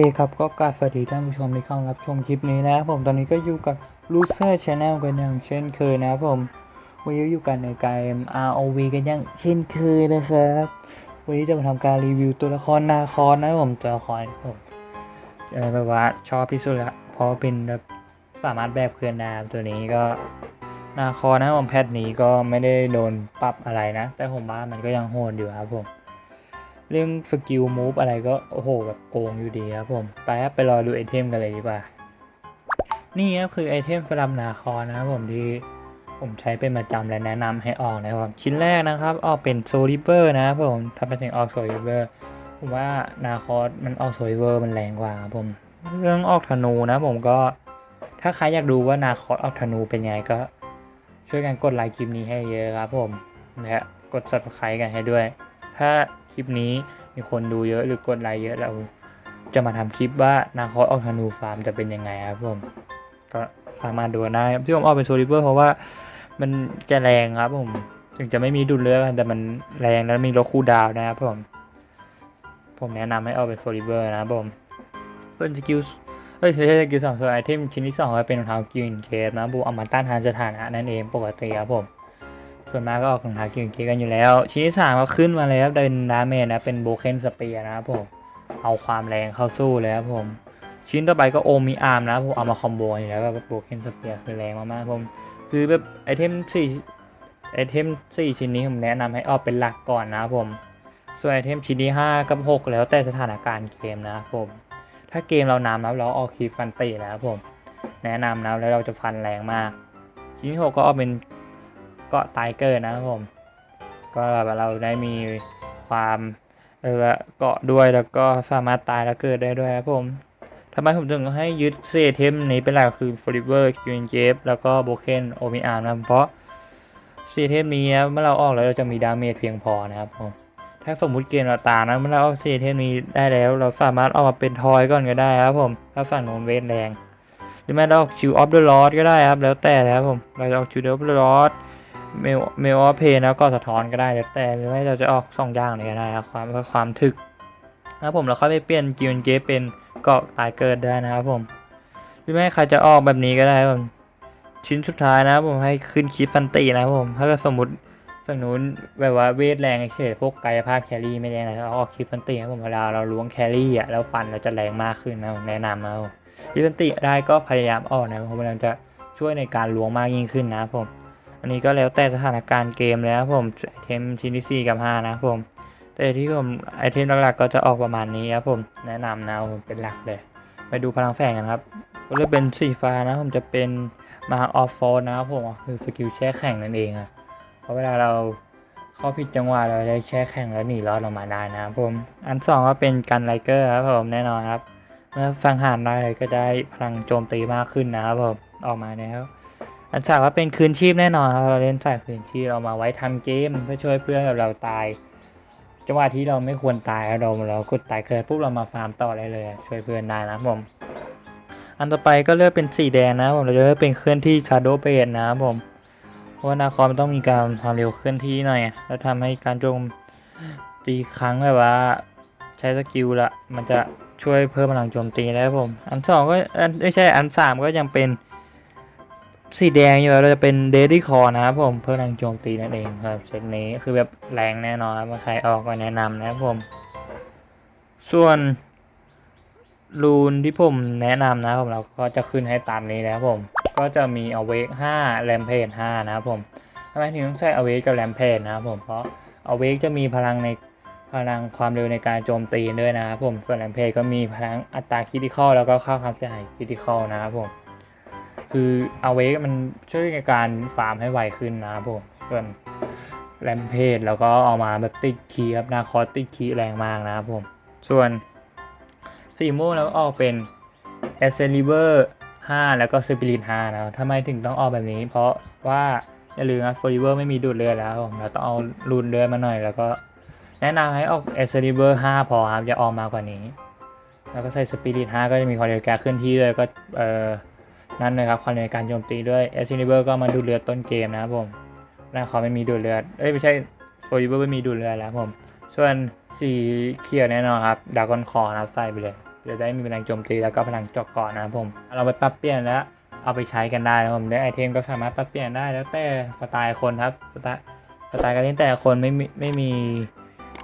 เคครับก็กราบสวัสดีท่านผู้ชมที่เข้ารับชมคลิปนี้นะครับผมตอนนี้ก็อยู่กับ Loser Channel กันอย่างเช่นเคยนะครับผมวันนี้อยู่กันในเกม ROV กันอย่างเช่นเคยนะครับ วันนี้จะมาทำการรีวิวตัวละครนาคอนนะครับผมตัวละครผมเออแบบว่าชอบที่สุดละเพราะเป็นแบบสามารถแบบเคลื่อนน้ำตัวนี้ก็นาคอนนะครับผมแพทนี้ก็ไม่ได้โดนปรับอะไรนะ แต่ผมว่ามันก็ยังโหดอยู่ครับผม เรื่องสกิลมูฟอะไรก็โอ้โหแบบโกงอยู่ดีครับผม ไปครับไปรอดูไอเทมกันเลยดีกว่า นี่ครับคือไอเทมสลับนาคอนนะครับผมที่ผมใช้เป็นประจำและแนะนำให้ออกนะครับชิ้นแรกนะครับ ออกเป็นโซลิเวอร์นะครับผมถ้าเป็นถึงออกโซลิเวอร์ผมว่านาคอสมันออกโซลิเวอร์มันแรงกว่าครับผม เรื่องออกธนูนะผมก็ถ้าใครอยากดูว่านาคอสออกธนูเป็นไงก็ ช่วยกันกดไลค์คลิปนี้ให้เยอะครับผมและกด subscribe กันให้ด้วย ถ้า ลิปนี้มีคนดูเยอะหรือกดไลค์เยอะเราจะมาทำคลิปว่านาคอสออกธนูฟาร์มจะเป็นยังไงครับผมก็สามารถดูได้ครับที่ผมออกเป็นโซลิเวอร์เพราะว่ามันจะแรงครับผมถึงจะไม่มีดุลเลือดแต่มันแรงแล้วมีลดคูดาวนะครับผมผมแนะนำให้เอาเป็นโซลิเวอร์นะครับผมส่วนสกิลเอ้ยใช่สกิลสองคือไอเทมชิ้นที่สองก็เป็นรองเท้ากินเคสนะบูเอามาต้านทานสถานะนั่นเองปกติครับผม ส่วนมากก็ออกรองเท้ากินเคสกันอยู่แล้ว ชิ้นที่สามก็ขึ้นมาเลยครับเป็นดาเมจนะเป็นโบเคนสเปียนะครับผมเอาความแรงเข้าสู้เลยครับผมชิ้นต่อไปก็โอมิอาร์มนะผมเอามาคอมโบอยู่แล้วกับโบเคนสเปียคือแรงมากๆผมคือแบบไอเทมสี่ไอเทมสี่ชิ้นนี้ผมแนะนำให้ออกเป็นหลักก่อนนะครับผมส่วนไอเทมชิ้นที่5กับ6 แล้วแต่สถานการณ์เกมนะครับผม ถ้าเกมเรานำแล้วเราออกคลิปฟันตีนะครับผม แนะนำนะแล้วเราจะฟันแรงมาก ชิ้นที่6ก็ออกเป็น เกาะไทเกอร์นะครับผม ก็แบบเราได้มีความเออเกาะด้วยแล้วก็สามารถตายแล้วเกิดได้ด้วยครับผมทำไมผมถึงให้ยึดเซเทมนี้เป็นหลักคือฟลิเวอร์คิวเจฟแล้วก็โบเคนโอมิอาร์นะเพราะเซเทมนี้เมื่อเราออกแล้วเราจะมีดาเมจเพียงพอนะครับผมถ้าสมมุติเกมเราตามนะเมื่อเราเอเซเทมนี้ได้แล้ว เราสามารถเอามาเป็นทอยก่อนก็ได้ครับผมถ้าฝั่งโนนเวทแรงหรือไม่เราออกชิวออฟเดอะลอก็ได้ครับแล้วแต่นะครับผมเราจะออกชิวออฟเดอะลอ เมลเมลออฟเพนแล้วก็สะท้อนก็ได้แต่หรือไม่เราจะออกสองอย่างเลยก็ได้ครับความเพื่อความถึกนะครับผมเราค่อยไปเปลี่ยนกิวเจเป็นเกาะตายเกิดได้นะครับผมหรือไม่ใครจะออกแบบนี้ก็ได้ครับผมชิ้นสุดท้ายนะครับผมให้ขึ้นคิดฟันตีนะครับผมถ้าสมมติฝั่งนู้นแบบว่าเวทแรงเฉยพวกกายภาพแครี่ไม่แรงอะไรเราออกคิดฟันตีครับผมเวลาเราล้วงแครี่อะแล้วฟันเราจะแรงมากขึ้นนะผมแนะนำนะครับคิดฟันตีได้ก็พยายามออกนะครับผมมันจะช่วยในการล้วงมากยิ่งขึ้นนะครับผม อันนี้ก็แล้วแต่สถานการณ์เกมเลยนะครับผมไอเทมชิ้นที่สี่กับห้านะผม แต่ที่ผมไอเทมหลักๆก็จะออกประมาณนี้ครับผมแนะนำนะผมเป็นหลักเลย ไปดูพลังแฝงกันครับก็เลือกเป็นสีฟ้านะผมจะเป็นมาออฟฟอร์นะครับผมคือสกิลแช่แข็งนั่นเองอะเพราะเวลาเราเข้าผิดจังหวะเราได้แช่แข็งแล้วหนีรอดออกมาได้นะครับผม อันสองก็เป็นกันไลเกอร์ครับผมแน่นอนครับเมื่อฟังหารได้ก็ได้พลังโจมตีมากขึ้นนะครับผมออกมาแล้ว อันสามก็เป็นคืนชีพแน่นอนครับเราเล่นสายคืนชีพเรามาไว้ทำเกมเพื่อช่วยเพื่อนกับเราตายจังหวะที่เราไม่ควรตายเราเรากดตายเกิดปุ๊บเรามาฟาร์มต่อได้เลย ช่วยเพื่อนได้นะผมอันต่อไปก็เลือกเป็นสีแดงนะผมเราจะเลือกเป็นเคลื่อนที่ Shadow b a s นะครับผมเพราะว่านาคอมต้องมีการความเร็วเคลื่อนที่หน่อย แล้วทำให้การโจมตีครั้งแบบว่า ใช้สกิลละมันจะช่วยเพิ่มพลังโจมตีนะครับผม อันสองก็อันไม่ใช่อันสามก็ยังเป็น สีแดงอยู่แล้วเราจะเป็นเดดี้คอนะครับผมเพิ่มพลังโจมตีนั่นเองครับเซตนี้คือแบบแรงแน่นอนครับใครออกก็แนะนำนะครับผม ส่วนรูนที่ผมแนะนำนะครับผมเราก็จะขึ้นให้ตามนี้นะครับผม ก็จะมีอเวก5แรมเพจ5นะครับผมทำไมถึงต้องใช้อเวกกับแรมเพจนะครับผมเพราะอเวกจะมีพลังในพลังความเร็วในการโจมตีด้วยนะครับผมส่วนแรมเพจก็มีพลังอัตราคิติคอลแล้วก็ค่าความเสียหายคิติคอลนะครับผม คือเอาเวกมันช่วยในการฟาร์มให้ไวขึ้นนะครับผมส่วนแรมเพจแล้วก็เอามาแบบติดคีย์ครับนาคอสติดคีย์แรงมากนะครับผม ส่วนสีม่วงแล้วก็ออกเป็น e x c a l i b u r 5แล้วก็ Spirit 5นะทำไมถึงต้องออกแบบนี้ เพราะว่าอย่าลืมนะ f o r i v e r ไม่มีดูดเลือดแล้วผมเราต้องเอารูนเลือดมาหน่อย แล้วก็แนะนำให้ออก e x c a l i b u r 5พอครับอย่าออกมากกว่านี้ แล้วก็ใส่ Spirit 5ก็จะมีความเร็วการเคลื่อนที่ด้วยก็เออ นั่นเลยครับความเร็วในการโจมตีด้วย e x c a l i b u r ก็มาดูดเลือดต้นเกมนะครับผมน้าเขาไม่มีดูดเลือดเอ้ยไม่ใช่ f o r i v e r ไม่มีดูดเลือดแล้วผมส่วนสีเขียวแน่นอนครับดากอนคอนะครับใส่ไปเลยจะได้มีพลังโจมตีแล้วก็พลังเจาะกาะนนะครับผมเราไปปรับเปลี่ยนแล้วเอาไปใช้กันได้นะครับผมได้ไอเทมก็สามารถปรับเปลี่ยนได้แล้วแต่สไตล์คนครับสไตล์สไตล์การเล่นแต่คนไม่มีไม่มี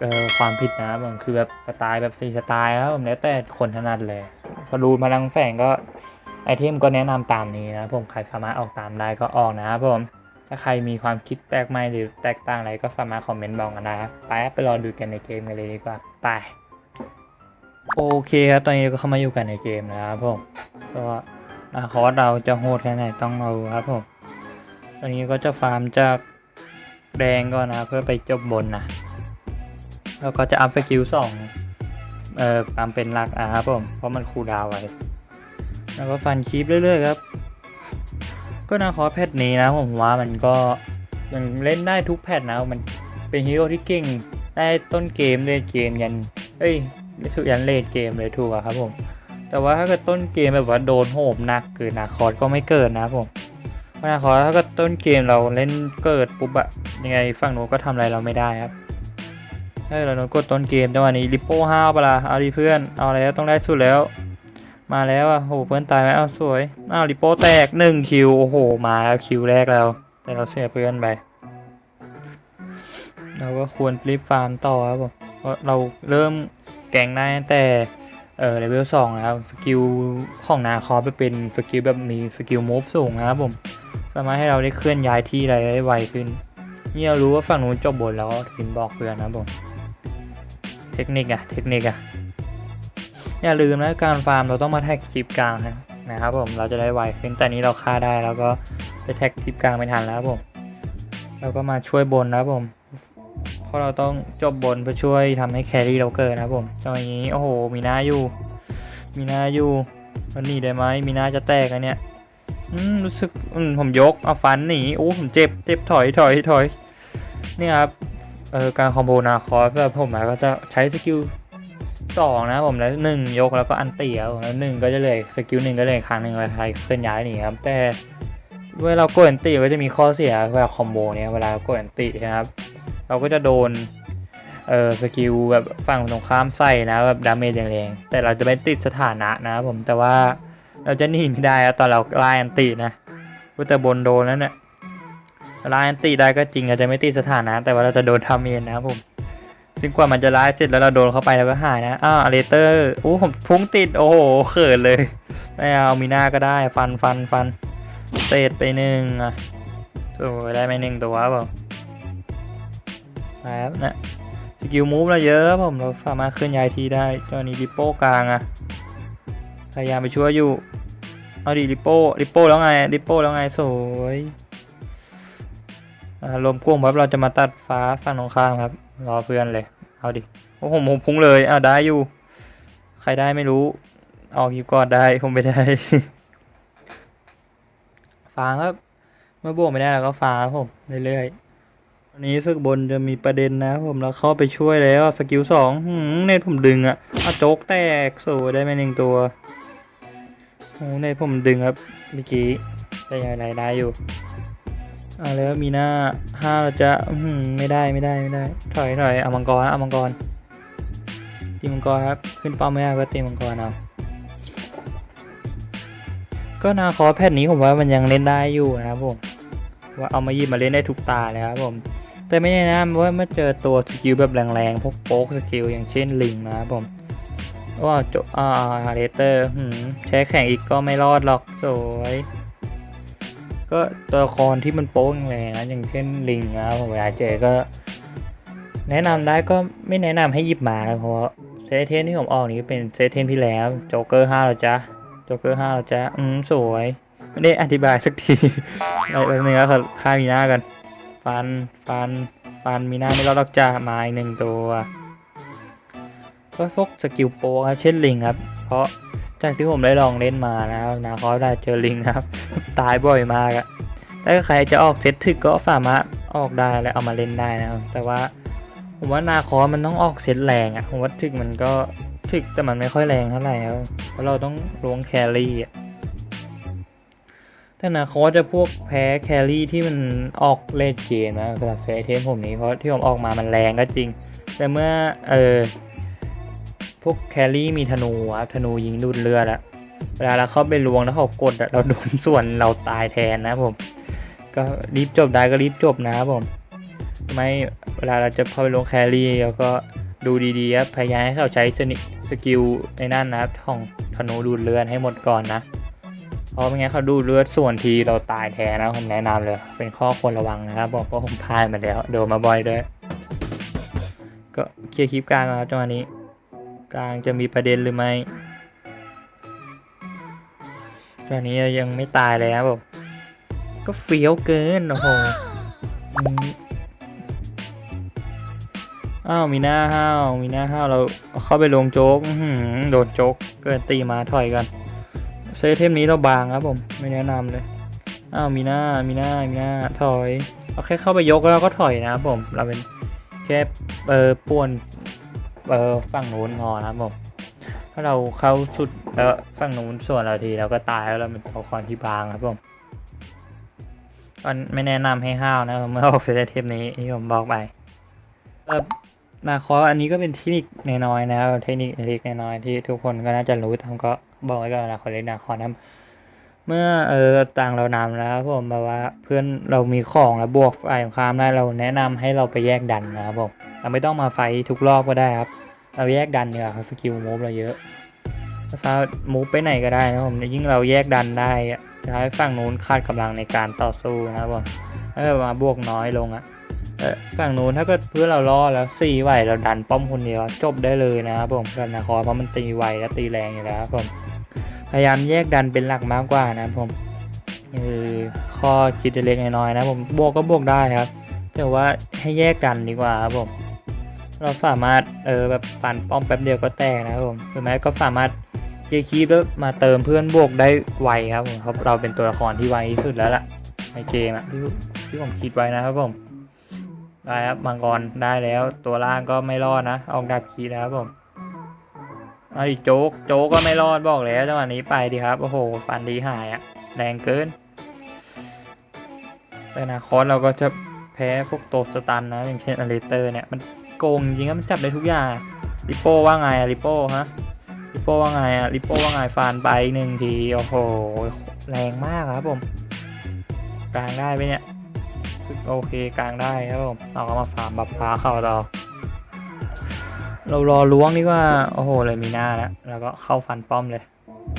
เอ่อความผิดนะครับผมคือแบบสไตล์แบบฟรีสไตล์ครับผมแล้วแต่คนถนัดเลยพอรูนพลังแฝงก็ ไอเทมก็แนะนำตามนี้นะผมใครสามารถออกตามได้ก็ออกนะครับผม ถ้าใครมีความคิดแปลกใหม่หรือแตกต่างอะไรก็สามารถคอมเมนต์บอกกันได้ครับไปไปรอดูกันในเกมกันเลยดีกว่าไปโอเคครับตอนนี้ก็เข้ามาอยู่กันในเกมนะครับผมก็อาคอร์สเราจะโหดแค่ไหนต้องเราครับผมตอนนี้ก็จะฟาร์มจากแดงก่อนนะเพื่อไปจบบนนะแล้วก็จะอัพสกิลสองเอ่อตามเป็นหลักนะครับผมเพราะมันคูลดาวไว้ แล้วก็ฟันคีปเรื่อยๆครับ ก็นาคอสแพทนี้นะผมว่ามันก็ยังเล่นได้ทุกแพทนะมันเป็นฮีโร่ที่เก่งได้ต้นเกมเลยเกมยันเอ้ยสุดยันเลดเกมเลยถูกอะครับผม แต่ว่าถ้าเกิดต้นเกมแบบว่าโดนโหมหนักเกินนาคอร์สก็ไม่เกิดนะครับผมนาคอสถ้าเกิดต้นเกมเราเล่นเกิดปุ๊บอะยังไงฝั่งโน้นก็ทำอะไรเราไม่ได้ครับถ้าเราโดนกดต้นเกมจังหวะนี้ลิปโป้ห้าวปะล่ะเอาดิเพื่อนเอาแล้วต้องได้สุดแล้ว มาแล้วอะโหเพื่อนตายไหมอ้าวสวยอ้าวริโป้แตกหนึ่งคิวโอ้โหมาแล้วคิวแรกแล้ว แต่เราเสียเพื่อนไปเราก็ควรรีบฟาร์มต่อครับผมเพราะเราเริ่มแกงได้แต่เออเลเวลสองนะครับสกิลของนาคอไปเป็นสกิลแบบมีสกิลมูฟสูงนะครับผมสามารถให้เราได้เคลื่อนย้ายที่อะไรได้ไวขึ้นนี่เรารู้ว่าฝั่งนู้นจบบนแล้วก็ถึงบอกเพื่อนนะครับผมเทคนิคอะเทคนิคอะ อย่าลืมนะการฟาร์มเราต้องมาแท็กคลิปกลางนะนะครับผมเราจะได้ไวขึ้นแต่นี้เราฆ่าได้แล้วก็ไปแท็กคลิปกลางไม่ทันแล้วผมเราก็มาช่วยบนนะผมเพราะเราต้องจบบนเพื่อช่วยทำให้แครี่เราเกิดนะครับผมตอนนี้โอ้โหมีหน้าอยู่ มีหน้าอยู่มันหนีได้ไหมมีหน้าจะแตกอันเนี้ยอืมรู้สึกอืมผมยกเอาฟันหนีโอ้ผมเจ็บเจ็บถอยถอยถอยนี่ครับเออการคอมโบนาคอสแบบผมนะก็จะใช้สกิล สองนะผมแล้วหนึ่งยกแล้วก็อันเตียวแล้วหนึ่งก็จะเลยสกิลหนึ่งก็เลยครั้งหนึ่งเลาใครเคลื่อนย้ายนี่ครับแต่เวลาเรากดอันตีก็จะมีข้อเสียเวลาคอมโบเนี่ยเวลากดอันตีนะครับ เราก็จะโดนเอ่อสกิลแบบฝั่งตรงข้ามใส่นะแบบดาเมจแรงๆแต่เราจะไม่ติดสถานะนะครับผมแต่ว่าเราจะหนีไม่ได้ตอนเราไล่อันตีนะว่าแต่บนโดนแล้วเนี่ยไล่อันตีได้ก็จริงอาจจะไม่ติดสถานะ แต่ว่าเราจะโดนทำเองนะครับผม ซึ่งกว่ามันจะร้ายเสร็จแล้วเราโดนเข้าไปแล้วก็หายนะ อ้าวอเลเตอร์โอ้ผมพุ่งติด โอ้โห เขินเลย ไม่เอามีหน้าก็ได้ ฟันฟันฟันเศษไปหนึ่งอะโอ้ยได้ไปหนึ่งตัวเปล่าครับนะสกิลมูฟเราเยอะครับผมเราสามารถเคลื่อนย้ายที่ได้ตอนนี้ริปโป้กลางอะ พยายามไปช่วยอยู่ เอาดิริปโป้ริปโป้แล้วไงริปโป้แล้วไงสวยอ่าลมกุ้งครับเราจะมาตัดฟ้าฝั่งตรงข้ามครับ รอเพื่อนเลย เอาดิ โอ้โหผมพุ่งเลยอะได้อยู่ ใครได้ไม่รู้ ออกอยู่ก่อนได้ผมไม่ได้ฟางครับ เมื่อบวกไม่ได้เราก็ฟาครับผมเรื่อยๆวันนี้ฝึกบนจะมีประเด็นนะผมเราเข้าไปช่วยแล้วสกิลสองเน็ตผมดึงอะอะโจ๊กแตกสวยได้ไปหนึ่งตัวโอ้เน็ตผมดึงครับเมื่อกี้ได้ยังไงได้อยู่ อ่าแล้วมีหน้าห้าเราจะไม่ได้ไม่ได้ไม่ได้ ถอยถอยเอามังกรนะเอามังกรตีมังกรครับขึ้นป้อมไม่ได้ก็ตีมังกรเอาก็นาคอแพทย์นี้ผมว่ามันยังเล่นได้อยู่นะครับผมว่าเอามายิบมาเล่นได้ทุกตาเลยครับผม แต่ไม่แน่นะว่าเมื่อเจอตัวสกิลแบบแรงๆพวกโป๊กสกิลอย่างเช่นลิงนะครับผมว่าจบอ่าเรเตอร์ใช้แข่งอีกก็ไม่รอดหรอกสวย ก็ตัวละครที่มันโป๊กแรงๆนะอย่างเช่นลิงนะครับผมเวลาเจอก็ แนะนำได้ก็ไม่แนะนำให้หยิบมานะเพราะเซเทนที่ผมออกนี้เป็นเซเทนที่แล้วโจ๊กเกอร์ห้าเราจะโจ๊กเกอร์ห้าเราจะอืมสวยไม่ได้อธิบายสักทีอะไรแบบนึงแล้วค่ามีหน้ากัน ฟันฟันฟันมีหน้าไม่รอดหรอกจ้ามาอีกหนึ่งตัวก็พวกสกิลโปครับเช่นลิงครับ เพราะ จากที่ผมได้ลองเล่นมานะครับนาคอสได้เจอลิงครับ ตายบ่อยมากอะถ้าใครจะออกเซตถึกก็สามารถออกได้และเอามาเล่นได้นะครับ แต่ว่าผมว่านาคอสมันต้องออกเซตแรงอะผมว่าถึกมันก็ถึกแต่มันไม่ค่อยแรงเท่าไหร่ครับเพราะเราต้องล้วงแครี่อะแต่นาคอสจะพวกแพ้แครี่ที่มันออกเลดเกมนะสำหรับเซตเทมผมนี้เพราะที่ผมออกมามันแรงก็จริง แต่เมื่อเออ วกแครี่มีธนูครับธนูยิงดูดเลือดอะเวลาเราเข้าไปลวงแล้วเขากดเราโดนส่วนเราตายแทนนะผม ก็รีบจบได้ก็รีบจบนะครับผมไม่เวลาเราจะเข้าไปลงแครี่เราก็ดูดีๆครับพยายามให้เขาใช้สนิสกิลในนั่นนะครับของธนูดูดเลือดให้หมดก่อนนะเพราะไม่งั้นเขาดูดเลือดส่วนทีเราตายแทนนะผมแนะนำเลย เป็นข้อควรระวังนะครับผมเพราะผมพลาดมาแล้วโดนมาบ่อยด้วย ก็เคลียร์คลิปกลางแล้วจังหวะนี้ กลางจะมีประเด็นหรือไม่ตอนนี้ยังไม่ตายเลยครับผมก็เฟี้ยวเกิน โอ้โหอืมอ้าวมีหน้าห้าวมีหน้าห้าวเราเข้าไปลงโจ๊กโดนโจ๊กเกินตีมาถอยกันเซตเทมนี้เราบางครับผม ไม่แนะนำเลย อ้าวมีหน้ามีหน้ามีหน้าถอยเอาแค่เข้าไปยกแล้วก็ถอยนะครับผม เราเป็นแค่เออป่วน เออฝั่งนู้นงอนะครับผมถ้าเราเข้าสุดแล้วฝั่งนู้นส่วนเราทีเราก็ตายแล้วเราเป็นตัวละครที่บางครับผมก็ไม่แนะนำให้ห้าวนะเมื่อออกเซตเทมนี้ที่ผมบอกไปเออนาคออันนี้ก็เป็นเทคนิคน้อยๆนะครับเทคนิคเล็กๆน้อยๆที่ทุกคนก็น่าจะรู้ทำก็บอกไว้ก่อนนาคอเล็กนาคอนะเมื่อเออต่างเรานำแล้วผมแบบว่าเพื่อนเรามีของแล้วบวกฝ่ายความได้เราแนะนำให้เราไปแยกดันนะครับผม เราไม่ต้องมาไฟทุกรอบก็ได้ครับ เราแยกดันเนี่ยครับสกิลมูฟเราเยอะถ้ามูฟไปไหนก็ได้นะผมยิ่งเราแยกดันได้จะให้ฝั่งนู้นคาดกำลังในการต่อสู้นะครับผมถ้าเกิดมาบวกน้อยลงอะเออฝั่งนู้นถ้าเกิดเพื่อเราล่อแล้วสี่ไหวเราดันป้อมคนเดียวจบได้เลยนะครับผมกันนะคอเพราะมันตีไวและตีแรงอยู่แล้วครับผมพยายามแยกดันเป็นหลักมากกว่านะครับผมคือข้อคิดเล็กน้อยนะผมบวกก็บวกได้ครับ แต่ว่าให้แยกกันดีกว่าครับผม เราสามารถเออแบบฟันป้อมแป๊บเดียวก็แตกนะครับผมหรือไม่ก็สามารถเจคีบแล้วมาเติมเพื่อนบวกได้ไวครับผมเพราะเราเป็นตัวละครที่ไวที่สุดแล้วล่ะในเกมอะที่ที่ผมคิดไว้นะครับผมได้ครับมังกรได้แล้วตัวล่างก็ไม่รอดนะออกดับคีย์แล้วครับผมเอาดิโจ๊กโจ๊กก็ไม่รอดบอกแล้วจังหวะนี้ไปดีครับโอ้โหฟันดีหายอะแรงเกินแต่นาคตเราก็จะแพ้พวกโตสตันนะอย่างเช่นอเลเตอร์เนี่ยมัน โกงจริงๆมันจับได้ทุกอย่างลิโป้ว่าไงอะลิโป้ฮะลิโป้ว่าไงอะลิโป้ว่าไงฟันไปหนึ่งทีโอ้โหแรงมากครับผมกลางได้ไหมเนี่ยโอเคกลางได้ครับผมเราก็มาฟาร์มบัฟฟ้าเข้าต่อเรารอล้วงดีกว่าโอ้โหเลยมีหน้าแล้วแล้วก็เข้าฟันป้อมเลย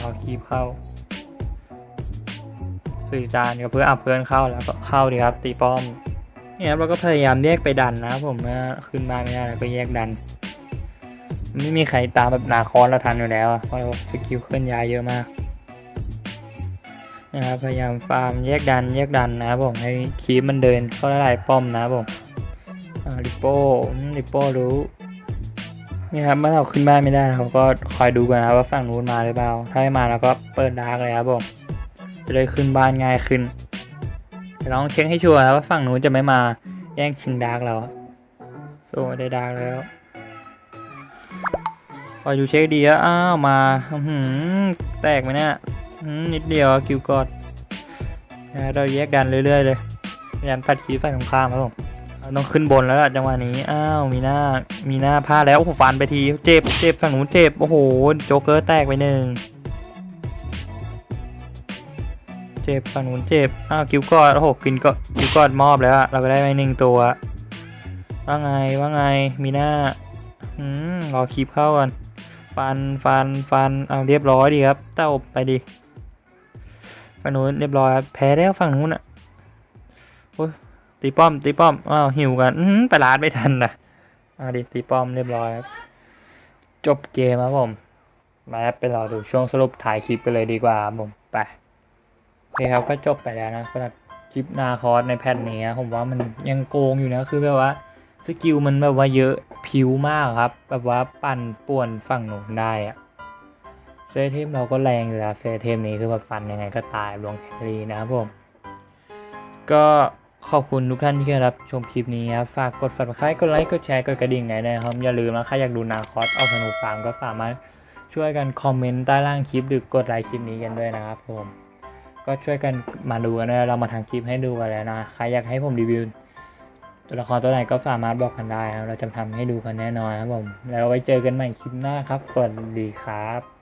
รอคีบเข้าสื่อจานกับเพื่ออัพเพื่อนเข้าแล้วก็เข้าดีครับตีป้อม นี่ครับเราก็พยายามแยกไปดันนะครับผมเมื่อขึ้นมาไม่ได้เราก็แยกดัน ไม่มีใครตามแบบนาคอนเราทันอยู่แล้วอะเพราะเราสกิลเคลื่อนย้ายเยอะมากนะครับพยายามฟาร์มแยกดันแยกดันนะครับผมให้คีปมันเดินเข้าไล่ป้อมนะครับผมอ่าลิปโป้อืมลิปโป้รู้นี่ครับเมื่อเราขึ้นบ้านไม่ได้เราก็คอยดูกันนะว่าฝั่งนู้นมาหรือเปล่าถ้าไม่มาเราก็เปิดดาร์กเลยครับผมจะได้ขึ้นบ้านง่ายขึ้น ดี๋ยวลองเช็คให้ชัวร์ครับว่าฝั่งนู้นจะไม่มาแย่งชิงดาร์กเราโซ่ได้ดาร์กแล้วคอยดูเช็คดีอะอ้าวมาหือแตกไหมเนี่ยนิดเดียวคิวกอดนะเราแยกดันเรื่อยๆเลยพยายามตัดคีย์ฝ่ายตรงข้ามครับผมต้องขึ้นบนแล้วล่ะจังหวะนี้อ้าวมีหน้ามีหน้าพลาดแล้วโอ้โหฟันไปทีเจ็บเจ็บฝั่งนู้นเจ็บโอ้โหโจ๊กเกอร์แตกไปหนึ่ง เจ็บฝั่งนู้นเจ็บอ้าวคิวกอดโอ้โหกินก็คิวกอดมอบแล้วอะเราก็ได้ไปหนึ่งตัวว่าไงว่าไงมีหน้าอืมรอคีบเข้าก่อนฟันฟันฟันเอาเรียบร้อยดีครับเต้าไปดิฝั่งนู้นเรียบร้อยครับแพ้แล้วฝั่งนู้นอะโอ้ยตีป้อมตีป้อมอ้าวหิวกันอื้อหือไปร้านไม่ทันนะเอาดิตีป้อมเรียบร้อยครับจบเกมครับผมมาไปรอดูช่วงสรุปถ่ายคลิปกันเลยดีกว่าผมไป อเคครับก็จบไปแล้วนะสำหรับคลิปนาคอสในแผ่นนี้นะผมว่ามันยังโกงอยู่นะคือแบบว่าสกิลมันแบบว่าเยอะผิวมากครับ แบบว่าปั่นป่วนฝั่งหนูนได้อะเซเทมเราก็แรงอยู่แล้วเซเทมนี้คือแบบฟันยังไงก็ตายลงแครีนะครับผม ก็ขอบคุณทุกท่านที่รับชมคลิปนี้ครับฝากกด subscribe กดไลค์กดแชร์กดกระดิ่งไงนะครับ อย่าลืมนะใครอยากดูนาคอสเอาสนุกฟาร์มก็สามารถช่วยกันคอมเมนต์ใต้ล่างคลิปหรือกดไลค์คลิปนี้กันด้วยนะครับผม ก็ช่วยกันมาดูกันนะเรามาทำคลิปให้ดูกันแล้วนะใครอยากให้ผมรีวิวตัวละครตัวไหนก็สามารถบอกกันได้ครับเราจะทำให้ดูกันแน่นอนครับผม แล้วไว้เจอกันใหม่คลิปหน้าครับ สวัสดีครับ